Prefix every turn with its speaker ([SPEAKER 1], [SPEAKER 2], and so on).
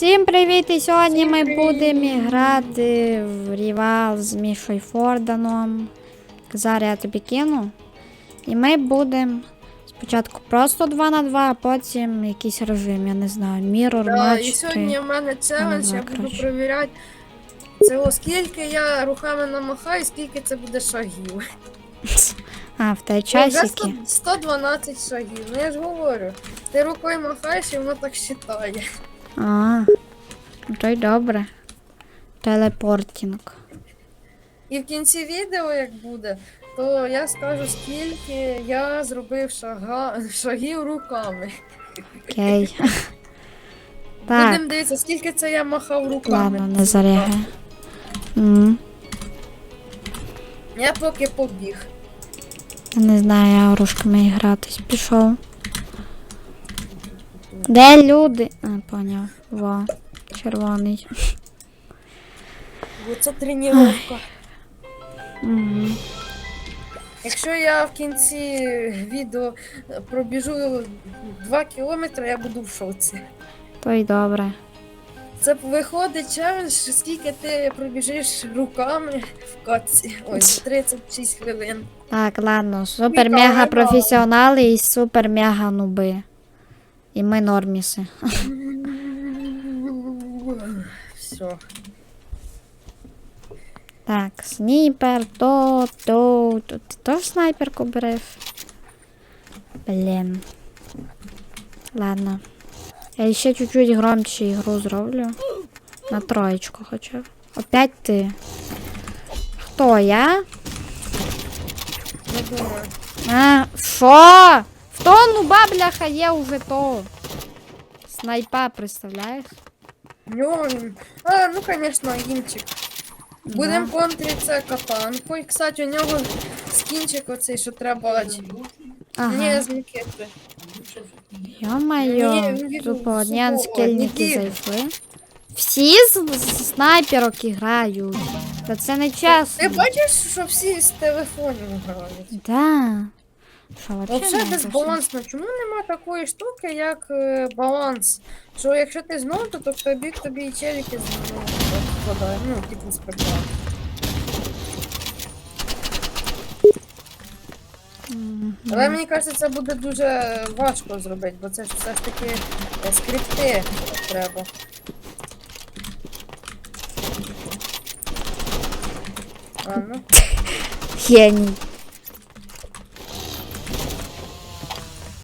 [SPEAKER 1] Всім привіт! І сьогодні ми будемо грати в рівал з Мішою Форданом. Зараз я тобі кину. І ми будемо спочатку просто 2 на 2, а потім якийсь режим, я не знаю, мірор,
[SPEAKER 2] Да,
[SPEAKER 1] матч.
[SPEAKER 2] і сьогодні в мене челендж,
[SPEAKER 1] Ну,
[SPEAKER 2] я
[SPEAKER 1] да,
[SPEAKER 2] буду
[SPEAKER 1] коротше.
[SPEAKER 2] перевіряти. Це оскільки я руками намахаю, скільки це буде шагів.
[SPEAKER 1] А, в
[SPEAKER 2] Вже
[SPEAKER 1] часики.
[SPEAKER 2] 100 112 шагів. Ну я ж говорю. Ти рукою махаєш і воно так считає.
[SPEAKER 1] А, ну то й добре. Телепортінг.
[SPEAKER 2] І в кінці відео, як буде, то я скажу, скільки я зробив шага... шагів руками.
[SPEAKER 1] Окей. Так,
[SPEAKER 2] Будемо дивитися, скільки це я махав руками.
[SPEAKER 1] ладно, не зарягай. М,
[SPEAKER 2] Я поки побіг.
[SPEAKER 1] Я не знаю, я грушками гратись пішов. Де люди? А, поняв. Во, червоний.
[SPEAKER 2] Бо це тренування. Якщо я в кінці відео пробіжу 2 кілометри, я буду в шоці.
[SPEAKER 1] То й добре.
[SPEAKER 2] Це виходить челендж, скільки ти пробіжиш руками в катці. Ой, 36 хвилин.
[SPEAKER 1] Так, ладно, супер мега професіонали і супер мега нуби. І ми норміси.
[SPEAKER 2] Все.
[SPEAKER 1] Так, снайпер, то, то, то. Ти теж снайперку береш? Блін. Ладно. Я ще чуть-чуть громче ігру зроблю. На троєчку хоча б. Опять ти. Хто я? А, що? В то нуба, бляха, є уже то. Снайпа, представляєш?
[SPEAKER 2] Ньо, А, ну звісно, гімчик. Будемо контритися катанкою. Кстати, у нього скінчик оцей, що треба.
[SPEAKER 1] Ага.
[SPEAKER 2] з Микити.
[SPEAKER 1] Йо-майо,
[SPEAKER 2] Ні, він
[SPEAKER 1] тупо
[SPEAKER 2] ні.
[SPEAKER 1] зайшли. Всі з, з снайперок грають. Та це не чесно.
[SPEAKER 2] Ти бачиш, що всі з телефонів грають?
[SPEAKER 1] Да. Що, вообще
[SPEAKER 2] Оце
[SPEAKER 1] не
[SPEAKER 2] безбалансно. Чому нема такої штуки, як е, баланс? Що якщо ти знову, то тобі тобі і челіки впадає. Ну, типу.
[SPEAKER 1] Мгм.
[SPEAKER 2] Але мені кажеться, це буде дуже важко зробити, бо це ж все ж таки е, скрипти треба. А, ну.
[SPEAKER 1] Геній.